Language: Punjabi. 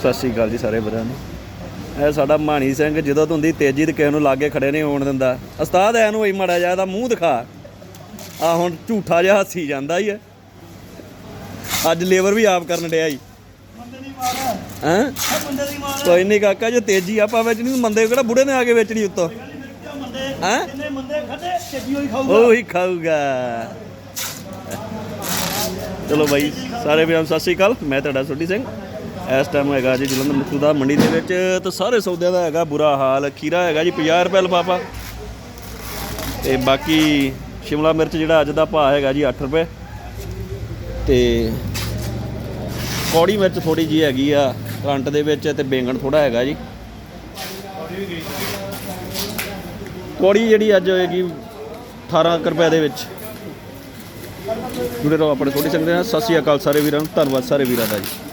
ਸਤਿ ਸ਼੍ਰੀ ਅਕਾਲ ਜੀ ਸਾਰੇ ਵੀਰਾਂ ਨੂੰ। ਇਹ ਸਾਡਾ ਮਾਣੀ ਸਿੰਘ, ਜਦੋਂ ਤੋਂ ਹੁੰਦੀ ਤੇਜ਼ੀ ਤੇ ਕਿਸੇ ਨੂੰ ਲਾਗੇ ਖੜੇ ਨਹੀਂ ਹੋਣ ਦਿੰਦਾ। ਉਸਤਾਦ ਐ ਨੂੰ ਹੀ ਮੜਾ ਜਾ ਇਹਦਾ ਮੂੰਹ ਦਿਖਾ। ਆ ਹੁਣ ਝੂਠਾ ਜਿਹਾ ਹੱਸੀ ਜਾਂਦਾ ਹੀ ਹੈ ਅੱਜ ਲੇਬਰ ਵੀ ਆਪ ਕਰਨ ਡਿਆ ਹੀ ਹੈਂ? ਕੋਈ ਨਹੀਂ ਕਾਕਾ, ਜੇ ਤੇਜ਼ੀ ਆਪਾਂ ਵਿੱਚ ਨਹੀਂ ਮੰਦੇ ਕਿਹੜਾ ਬੁੜੇ ਨੇ ਆ ਕੇ ਵੇਚਣੀ ਉੱਤੋਂ? ਮੰਦੇ ਹੈਂ? ਮੰਦੇ ਖੱਡੇ ਛੇਤੀ ਹੋਈ ਖਾਊਗਾ ਉਹੀ ਖਾਊਗਾ। ਚਲੋ ਬਾਈ, ਸਾਰੇ ਵੀਰਾਂ ਸਤਿ ਸ਼੍ਰੀ ਅਕਾਲ। ਮੈਂ ਤੁਹਾਡਾ ਸੋਢੀ ਸਿੰਘ। ਇਸ ਟਾਈਮ ਹੈਗਾ ਜੀ ਜਲੰਧਰ ਮਸੂਦਾ ਮੰਡੀ ਦੇ ਵਿੱਚ ਤਾਂ ਸਾਰੇ ਸੌਦਿਆਂ ਦਾ ਹੈਗਾ ਬੁਰਾ ਹਾਲ। ਖੀਰਾ ਹੈਗਾ ਜੀ 50 ਰੁਪਏ ਲਫਾਫਾ ਤੇ ਬਾਕੀ ਸ਼ਿਮਲਾ ਮਿਰਚ ਜਿਹੜਾ ਅੱਜ ਦਾ ਭਾਅ ਹੈਗਾ ਜੀ 8 ਰੁਪਏ ਤੇ ਕੌੜੀ ਮਿਰਚ ਥੋੜੀ ਜੀ ਹੈਗੀ ਆ ਕਰੰਟ ਦੇ ਵਿੱਚ ਤੇ ਬੈਂਗਣ ਥੋੜਾ ਹੈਗਾ ਜੀ। ਕੌੜੀ ਜਿਹੜੀ ਅੱਜ ਹੋਏਗੀ 18 ਕੁ ਰੁਪਏ ਦੇ ਵਿੱਚ। ਜੁੜੇ ਰਹੋ ਆਪਣੇ ਥੋੜੀ ਸੰਗਦੇ ਨਾਲ। ਸਤਿ ਸ਼੍ਰੀ ਅਕਾਲ ਸਾਰੇ ਵੀਰਾਂ ਨੂੰ। ਧੰਨਵਾਦ ਸਾਰੇ ਵੀਰਾਂ ਦਾ ਜੀ।